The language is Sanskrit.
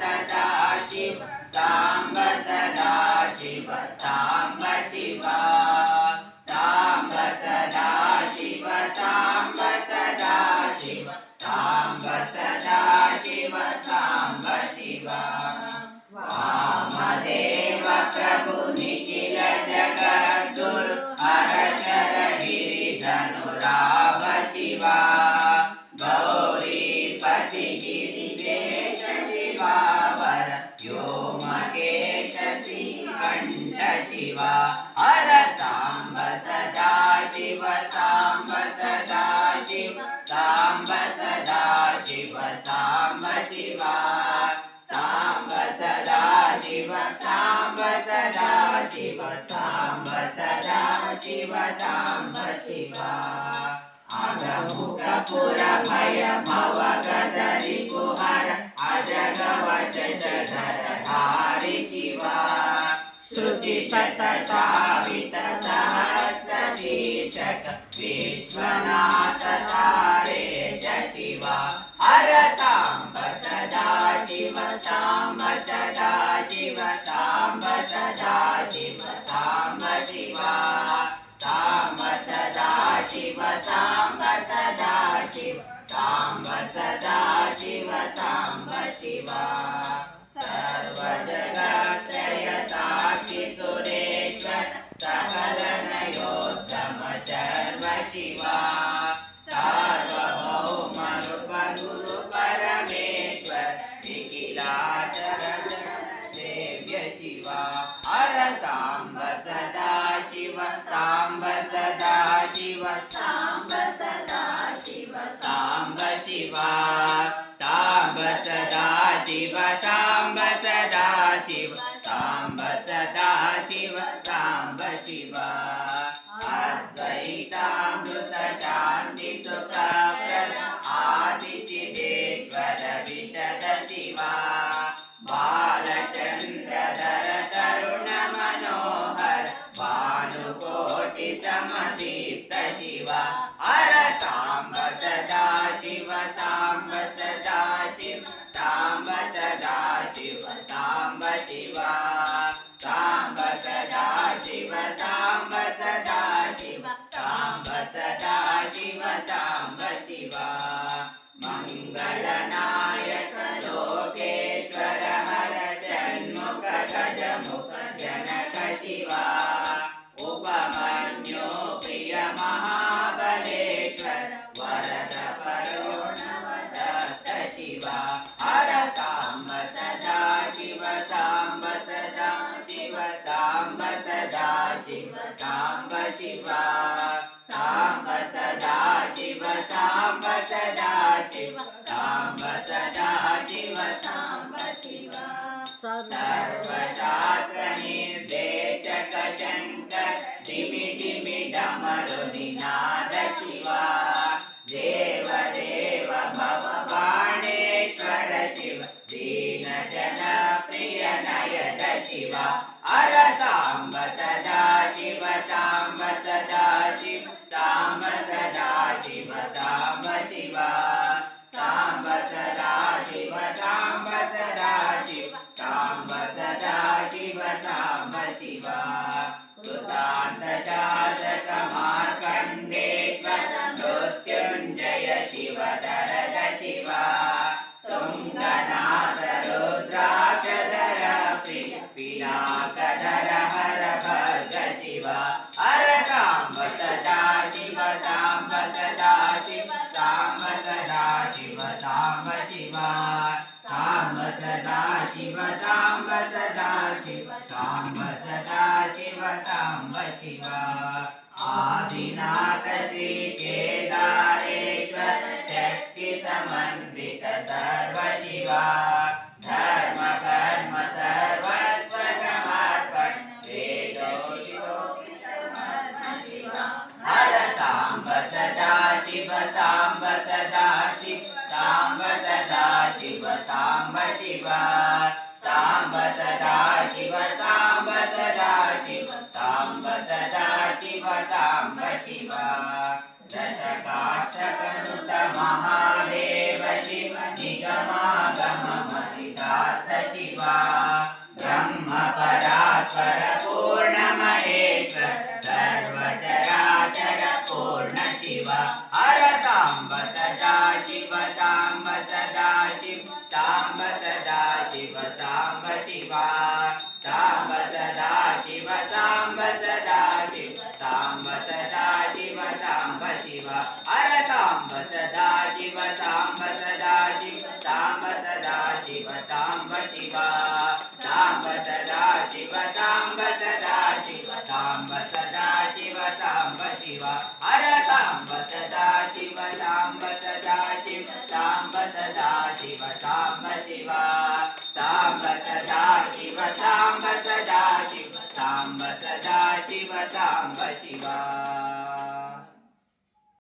सदा शिव साम्ब सदा शिव साम्ब शिवा साम्ब सदा शिव साम्ब सदा शिव साम्ब सदा शिव। साम्ब शिवा निखिल जगद्गुरु हर शर गिरिधनुराभ शिवा हर साम्ब सदा शिव साम्ब सदा शिव साम्ब सदा शिव साम्ब शिवा साम्ब सदा शिव साम्ब सदा शिव साम्ब सदा शिव साम्ब शिवा अगमुख पुर भय भव गदरि कुहर अजगवश शधर धारि शिवा श्रुति शत शावित सहस्र शीर्षक विश्वनाथ तारेश शिवा। साम्ब सदा शिव साम्ब सदा शिव साम्ब सदा शिव साम्ब शिवा साम्ब सदा शिव साम्ब सदा शिव साम्ब सदा शिव साम्ब शिवा సకలనయోత్తమ శర్వ శివ సార్వభౌమ గురు పరమేశ్వర నిఖిలాచర సేవ్య శివ అర సాంబ సదా శివ సాంబ సదా శివ సా शिव साम्ब सदा शिव साम्ब शिवा अद्वैतामृत शिव साम्ब शिवा मङ्गलनायक लोकेश्वर हर षण्मुख गजमुख जनक शिवा उपमन्यो प्रिय महाबलेश्वर वरद परोणवदत्त शिवा हर साम्ब सदा शिव साम्ब सदा शिव साम्ब सदा शिव साम्ब शिव साम्ब सदा शिव साम्ब सदा शिव साम्ब शिवा सर्वशास्त्र निर्देशक शङ्कर दिमि दिमि डमरु निनाद शिवा। देव देव भव बाणेश्वर शिव दीन जन प्रिय नयन शिवा सदा शिव सांब सदा शिव सांब सदा शिव सांब आदिनाथ श्री केदारेश्वर, शक्ति समन्वित सर्व साम्ब शिव साम्ब सदा शिव साम्ब सदा शिव साम्ब सदा शिव साम्ब शिव दशकाशकनुत महादेव शिव निगमागममहितार्थ शिवा ब्रह्म परात्पर पूर्णमहेश्वर सर्वचराचर पूर्ण शिव हर साम्ब सदा शिव शिवा साम्ब सदा शिव साम्ब सदा शिव साम्ब सदा शिव साम्ब शिव हर साम्ब सदा शिव साम्ब सदा शिव साम्ब सदा शिव साम्ब शिव साम्ब सदा शिव साम्ब सदा शिव साम्ब सदा शिव साम्ब शिव